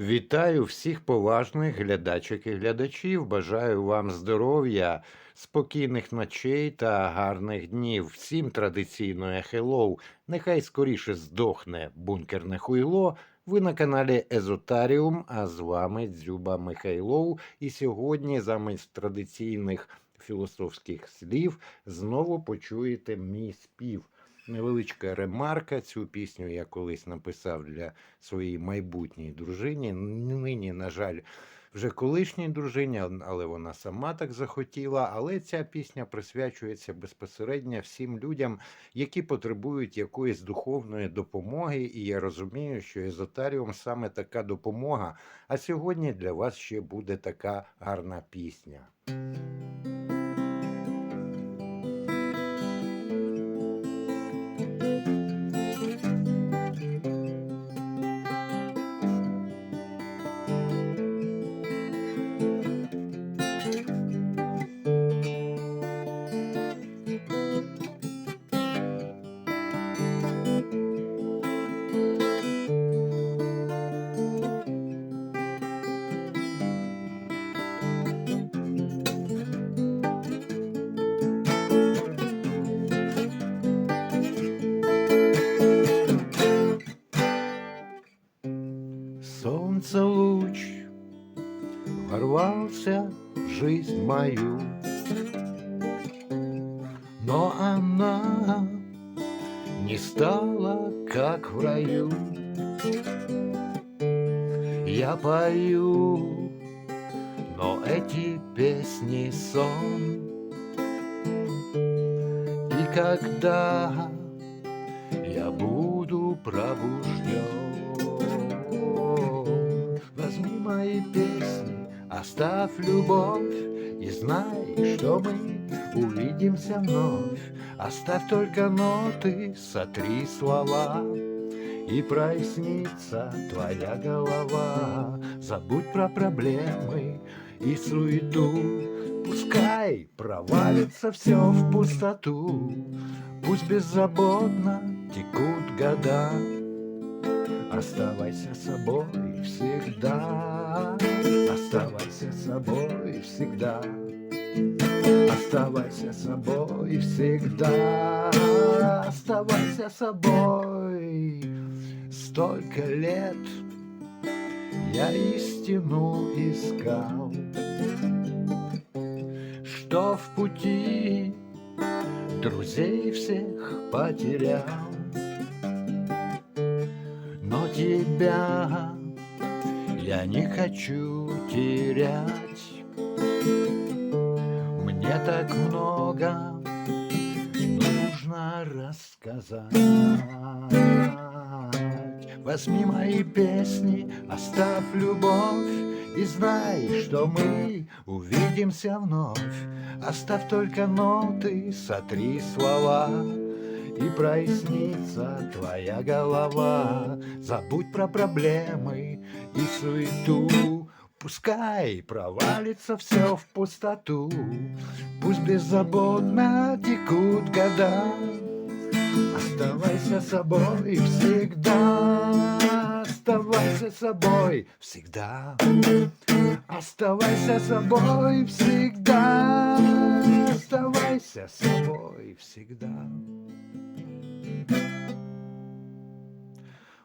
Вітаю всіх поважних глядачок і глядачів. Бажаю вам здоров'я, спокійних ночей та гарних днів. Всім традиційно хеллоу. Нехай скоріше здохне бункерне хуйло. Ви на каналі Езотаріум, а з вами Дзюба Михайлов. І сьогодні замість традиційних філософських слів знову почуєте мій спів. Невеличка ремарка. Цю пісню я колись написав для своїй майбутній дружині. Нині, на жаль, вже колишній дружині, але вона сама так захотіла. Але ця пісня присвячується безпосередньо всім людям, які потребують якоїсь духовної допомоги. І я розумію, що езотаріум саме така допомога. А сьогодні для вас ще буде така гарна пісня. Ворвался в жизнь мою, но она не стала как в раю. Я пою, но эти песни сон. И когда я буду пробужден. Возьми мои песни, оставь любовь и знай, что мы увидимся вновь. Оставь только ноты, сотри слова, и прояснится твоя голова. Забудь про проблемы и суету, пускай провалится все в пустоту. Пусть беззаботно текут года, Оставайся собой всегда, собой всегда, оставайся собой всегда, оставайся собой. Столько лет я истину искал, что в пути друзей всех потерял. Но тебя я не хочу терять. Мне так много нужно рассказать. Возьми мои песни, оставь любовь и знай, что мы увидимся вновь. Оставь только ноты, сотри слова и прояснится твоя голова. Забудь про проблемы и суету. Пускай провалится все в пустоту. Пусть беззаботно текут года. Оставайся собой всегда. Оставайся собой всегда. Оставайся собой всегда. Оставайся собой всегда.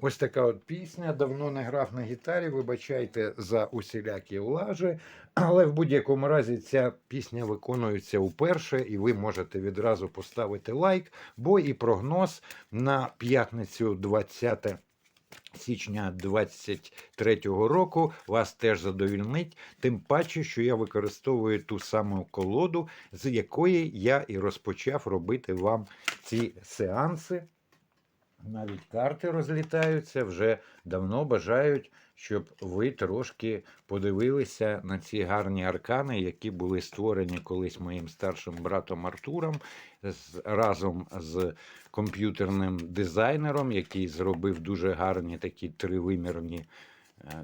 Ось така от пісня. Давно не грав на гітарі. Вибачайте за усілякі лажі. Але в будь-якому разі ця пісня виконується вперше, і ви можете відразу поставити лайк, бо і прогноз на п'ятницю 20 січня 23-го року вас теж задовільнить, тим паче, що я використовую ту саму колоду, з якої я і розпочав робити вам ці сеанси. Навіть карти розлітаються, вже давно бажають, щоб ви трошки подивилися на ці гарні аркани, які були створені колись моїм старшим братом Артуром разом з комп'ютерним дизайнером, який зробив дуже гарні такі тривимірні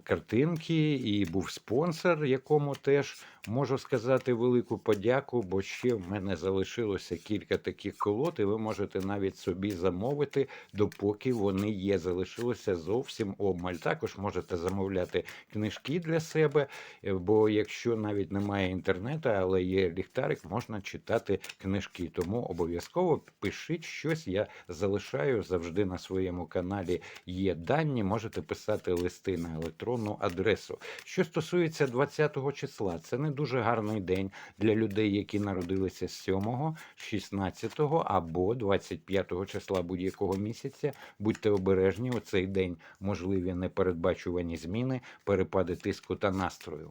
картинки, і був спонсор, якому теж можу сказати велику подяку, бо ще в мене залишилося кілька таких колод, і ви можете навіть собі замовити, допоки вони є. Залишилося зовсім обмаль. Також можете замовляти книжки для себе, е, бо якщо навіть немає інтернету, але є ліхтарик, можна читати книжки. Тому обов'язково пишіть щось. Я залишаю завжди на своєму каналі. Є дані, можете писати листи на електронну адресу. Що стосується 20-го числа, це не дуже гарний день для людей, які народилися 7, 16 або 25 числа будь-якого місяця. Будьте обережні, у цей день можливі непередбачувані зміни, перепади тиску та настрою.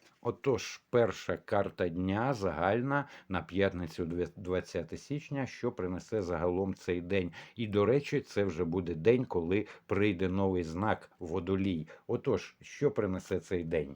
Отож, перша карта дня загальна на п'ятницю 20 січня, що принесе загалом цей день. І, до речі, це вже буде день, коли прийде новий знак водолій. Отож, що принесе цей день?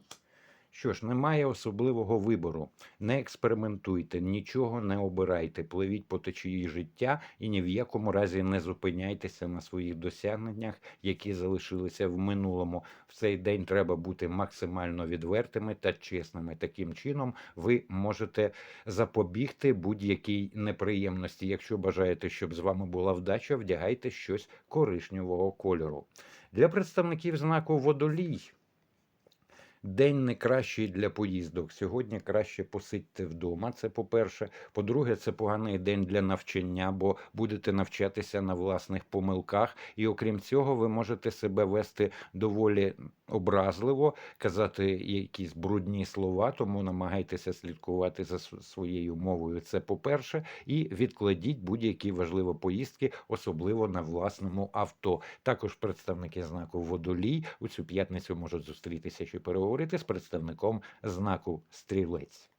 Що ж, немає особливого вибору. Не експериментуйте, нічого не обирайте, пливіть по течії життя і ні в якому разі не зупиняйтеся на своїх досягненнях, які залишилися в минулому. В цей день треба бути максимально відвертими та чесними. Таким чином ви можете запобігти будь-якій неприємності. Якщо бажаєте, щоб з вами була вдача, вдягайте щось коричневого кольору. Для представників знаку водолій. День не кращий для поїздок. Сьогодні краще посидьте вдома. Це по-перше. По-друге, це поганий день для навчання, бо будете навчатися на власних помилках. І окрім цього, ви можете себе вести доволі образливо, казати якісь брудні слова, тому намагайтеся слідкувати за своєю мовою. Це по-перше, і відкладіть будь-які важливі поїздки, особливо на власному авто. Також представники знаку водолій у цю п'ятницю можуть зустрітися чи переговорити з представником знаку стрілець.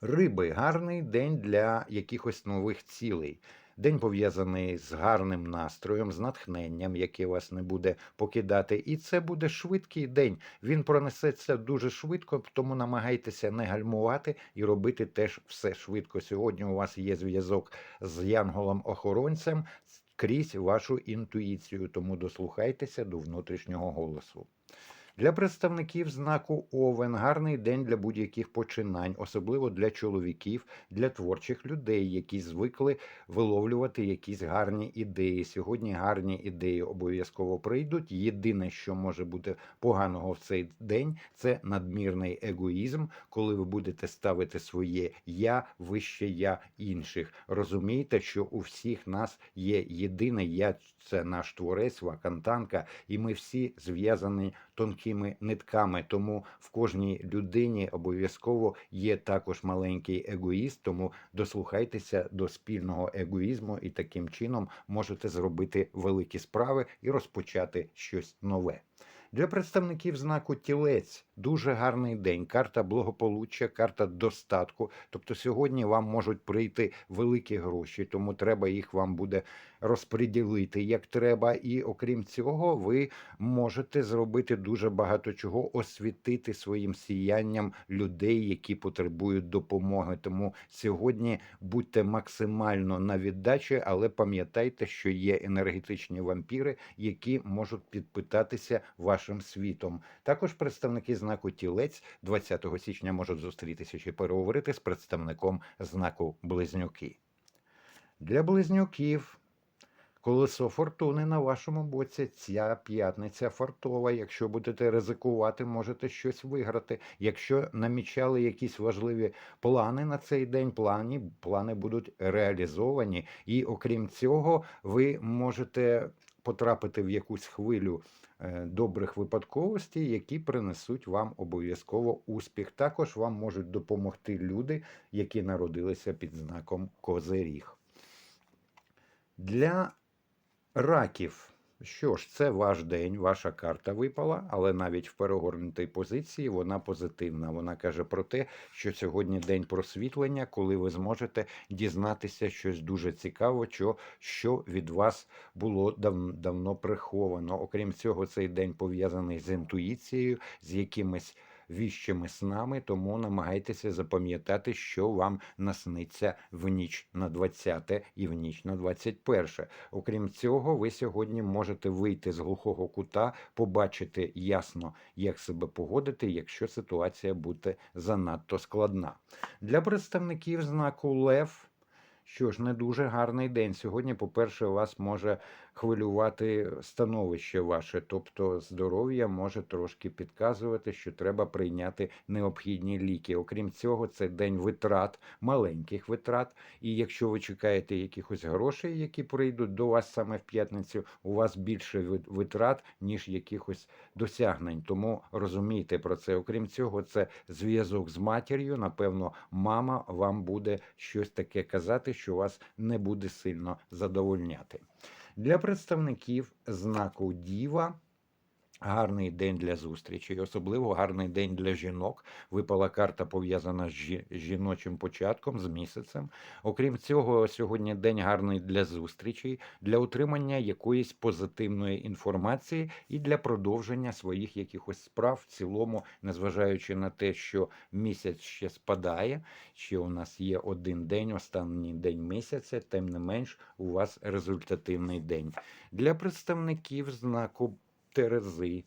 Риби гарний день для якихось нових цілей. День пов'язаний з гарним настроєм, з натхненням, яке вас не буде покидати. І це буде швидкий день. Він пронесеться дуже швидко, тому намагайтеся не гальмувати і робити теж все швидко. Сьогодні у вас є зв'язок з янголом-охоронцем крізь вашу інтуїцію, тому дослухайтеся до внутрішнього голосу. Для представників знаку Овен гарний день для будь-яких починань, особливо для чоловіків, для творчих людей, які звикли виловлювати якісь гарні ідеї. Сьогодні гарні ідеї обов'язково прийдуть. Єдине, що може бути поганого в цей день, це надмірний егоїзм, коли ви будете ставити своє я вище я інших. Розумійте, що у всіх нас є єдине я, це наш творець, вакантанка, і ми всі зв'язані тонкими нитками. Тому в кожній людині обов'язково є також маленький егоїст. Тому дослухайтеся до спільного егоїзму, і таким чином можете зробити великі справи і розпочати щось нове. Для представників знаку тілець дуже гарний день. Карта благополуччя, карта достатку. Тобто сьогодні вам можуть прийти великі гроші, тому треба їх вам буде розподілити як треба. І окрім цього, ви можете зробити дуже багато чого, освітити своїм сіянням людей, які потребують допомоги. Тому сьогодні будьте максимально на віддачі, але пам'ятайте, що є енергетичні вампіри, які можуть підпитатися вашим світом. Також представники знаку тілець 20 січня можуть зустрітися чи переговорити з представником знаку близнюки. Для близнюків колесо фортуни на вашому боці. Ця п'ятниця фартова. Якщо будете ризикувати, можете щось виграти. Якщо намічали якісь важливі плани на цей день, плані, плани будуть реалізовані. І окрім цього, ви можете потрапити в якусь хвилю е, добрих випадковостей, які принесуть вам обов'язково успіх. Також вам можуть допомогти люди, які народилися під знаком Козиріг. Для раків Що ж, це ваш день, ваша карта випала, але навіть в перегорнутій позиції вона позитивна. Вона каже про те, що сьогодні день просвітлення, коли ви зможете дізнатися щось дуже цікаве, що, що від вас було дав, давно приховано. Окрім цього, цей день пов'язаний з інтуїцією, з якимись віщими снами, тому намагайтеся запам'ятати, що вам насниться в ніч на 20 і в ніч на 21. Окрім цього, ви сьогодні можете вийти з глухого кута, побачити ясно, як себе поводити, якщо ситуація буде занадто складна. Для представників знаку Лев. Що ж, не дуже гарний день. Сьогодні, по-перше, вас може хвилювати становище ваше, тобто здоров'я може трошки підказувати, що треба прийняти необхідні ліки. Окрім цього, це день витрат, маленьких витрат. І якщо ви чекаєте якихось грошей, які прийдуть до вас саме в п'ятницю, у вас більше ви- витрат, ніж якихось досягнень. Тому розумійте про це. Окрім цього, це зв'язок з матір'ю. Напевно, мама вам буде щось таке казати, що вас не буде сильно задовольняти. Для представників знаку Діва. Гарний день для зустрічей, особливо гарний день для жінок. Випала карта пов'язана з жіночим початком, з місяцем. Окрім цього, сьогодні день гарний для зустрічей, для отримання якоїсь позитивної інформації і для продовження своїх якихось справ в цілому, незважаючи на те, що місяць ще спадає, ще у нас є один день, останній день місяця, тим не менш, у вас результативний день. Для представників знаку Терези.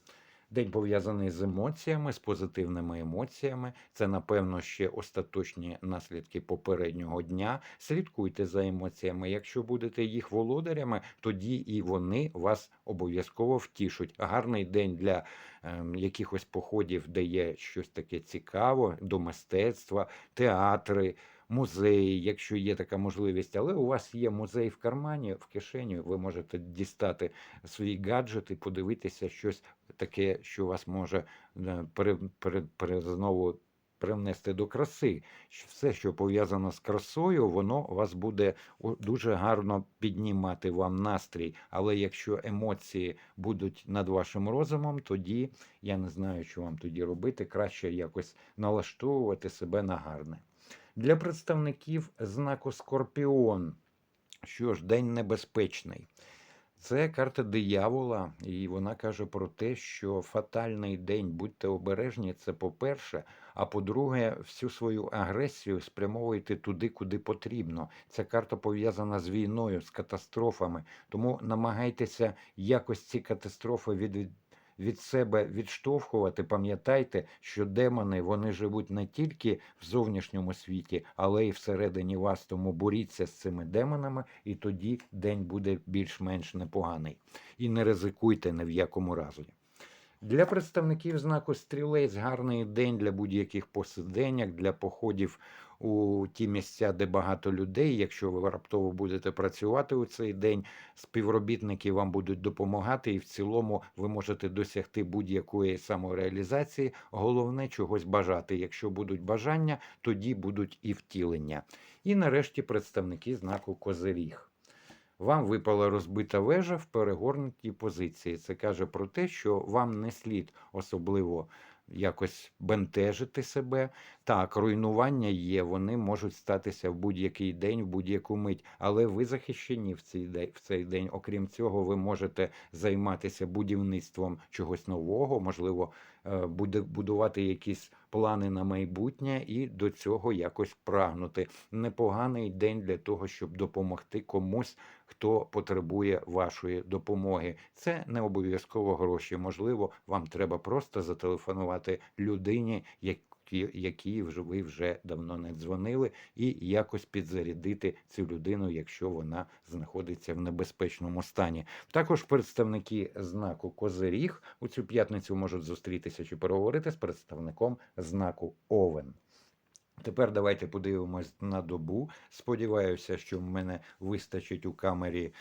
День пов'язаний з емоціями, з позитивними емоціями. Це, напевно, ще остаточні наслідки попереднього дня. Слідкуйте за емоціями. Якщо будете їх володарями, тоді і вони вас обов'язково втішуть. Гарний день для ем, якихось походів, де є щось таке цікаве, до мистецтва, театри. Музеї, якщо є така можливість, але у вас є музей в кармані, в кишені, ви можете дістати свій гаджет і подивитися щось таке, що вас може е, пере, пере, пере, знову привнести до краси. Все, що пов'язано з красою, воно вас буде дуже гарно піднімати вам настрій. Але якщо емоції будуть над вашим розумом, тоді я не знаю, що вам тоді робити. Краще якось налаштовувати себе на гарне. Для представників знаку Скорпіон. Що ж, день небезпечний. Це карта диявола, і вона каже про те, що фатальний день, будьте обережні, це по-перше. А по-друге, всю свою агресію спрямовуйте туди, куди потрібно. Ця карта пов'язана з війною, з катастрофами. Тому намагайтеся якось ці катастрофи від, від, себе відштовхувати. Пам'ятайте, що демони вони живуть не тільки в зовнішньому світі, але й всередині вас. Тому боріться з цими демонами, і тоді день буде більш-менш непоганий. І не ризикуйте ні в якому разі. Для представників знаку стрілець гарний день для будь-яких посиденьок, для походів у ті місця, де багато людей. Якщо ви раптово будете працювати у цей день, співробітники вам будуть допомагати, і в цілому ви можете досягти будь-якої самореалізації. Головне чогось бажати. Якщо будуть бажання, тоді будуть і втілення. І нарешті представники знаку Козиріг. Вам випала розбита вежа в перегорнутій позиції. Це каже про те, що вам не слід особливо якось бентежити себе. Так, руйнування є, вони можуть статися в будь-який день, в будь-яку мить, але ви захищені в цей день. В цей день. Окрім цього, ви можете займатися будівництвом чогось нового, можливо, е, буде будувати якісь плани на майбутнє і до цього якось прагнути. Непоганий день для того, щоб допомогти комусь, хто потребує вашої допомоги. Це не обов'язково гроші. Можливо, вам треба просто зателефонувати людині, які які ви вже давно не дзвонили, і якось підзарядити цю людину, якщо вона знаходиться в небезпечному стані. Також представники знаку Козиріг у цю п'ятницю можуть зустрітися чи переговорити з представником знаку Овен. Тепер давайте подивимось на добу. Сподіваюся, що в мене вистачить у камері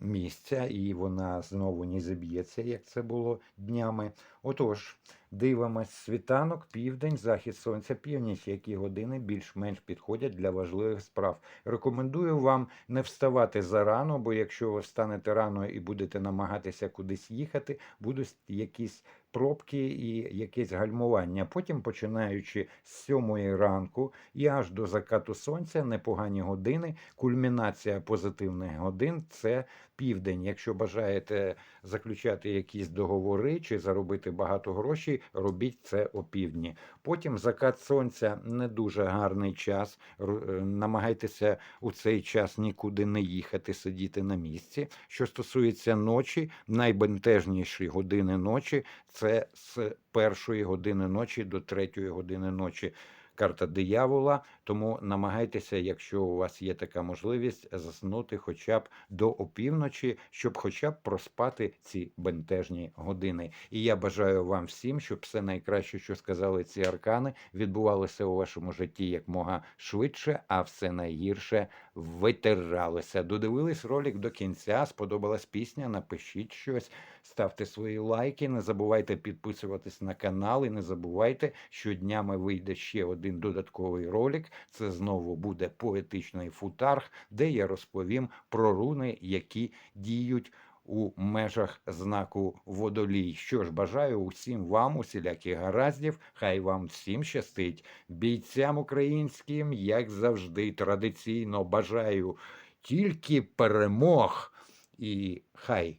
місця, і вона знову не заб'ється, як це було днями. Отож, Дивимось світанок, південь, захід сонця, північ, які години більш-менш підходять для важливих справ. Рекомендую вам не вставати зарано, бо якщо ви встанете рано і будете намагатися кудись їхати, будуть якісь пробки і якесь гальмування. Потім, починаючи з сьомої ранку і аж до закату сонця, непогані години. Кульмінація позитивних годин це південь. Якщо бажаєте заключати якісь договори чи заробити багато грошей, робіть це опівдні. Потім закат сонця не дуже гарний час. Е, Намагайтеся у цей час нікуди не їхати, сидіти на місці. Що стосується ночі, найбентежніші години ночі це з першої години ночі до третьої години ночі. Карта диявола, тому намагайтеся, якщо у вас є така можливість, заснути хоча б до опівночі, щоб хоча б проспати ці бентежні години. І я бажаю вам всім, щоб все найкраще, що сказали ці аркани, відбувалося у вашому житті якмога швидше, а все найгірше витиралося. Додивились ролик до кінця. Сподобалась пісня? Напишіть щось, ставте свої лайки. Не забувайте підписуватись на канал і не забувайте, що днями вийде ще один додатковий ролик. Це знову буде поетичний футарх, де я розповім про руни, які діють. У межах знаку водолій. Що ж, бажаю усім вам, усіляких гараздів, хай вам всім щастить. Бійцям українським, як завжди, традиційно бажаю тільки перемог. І хай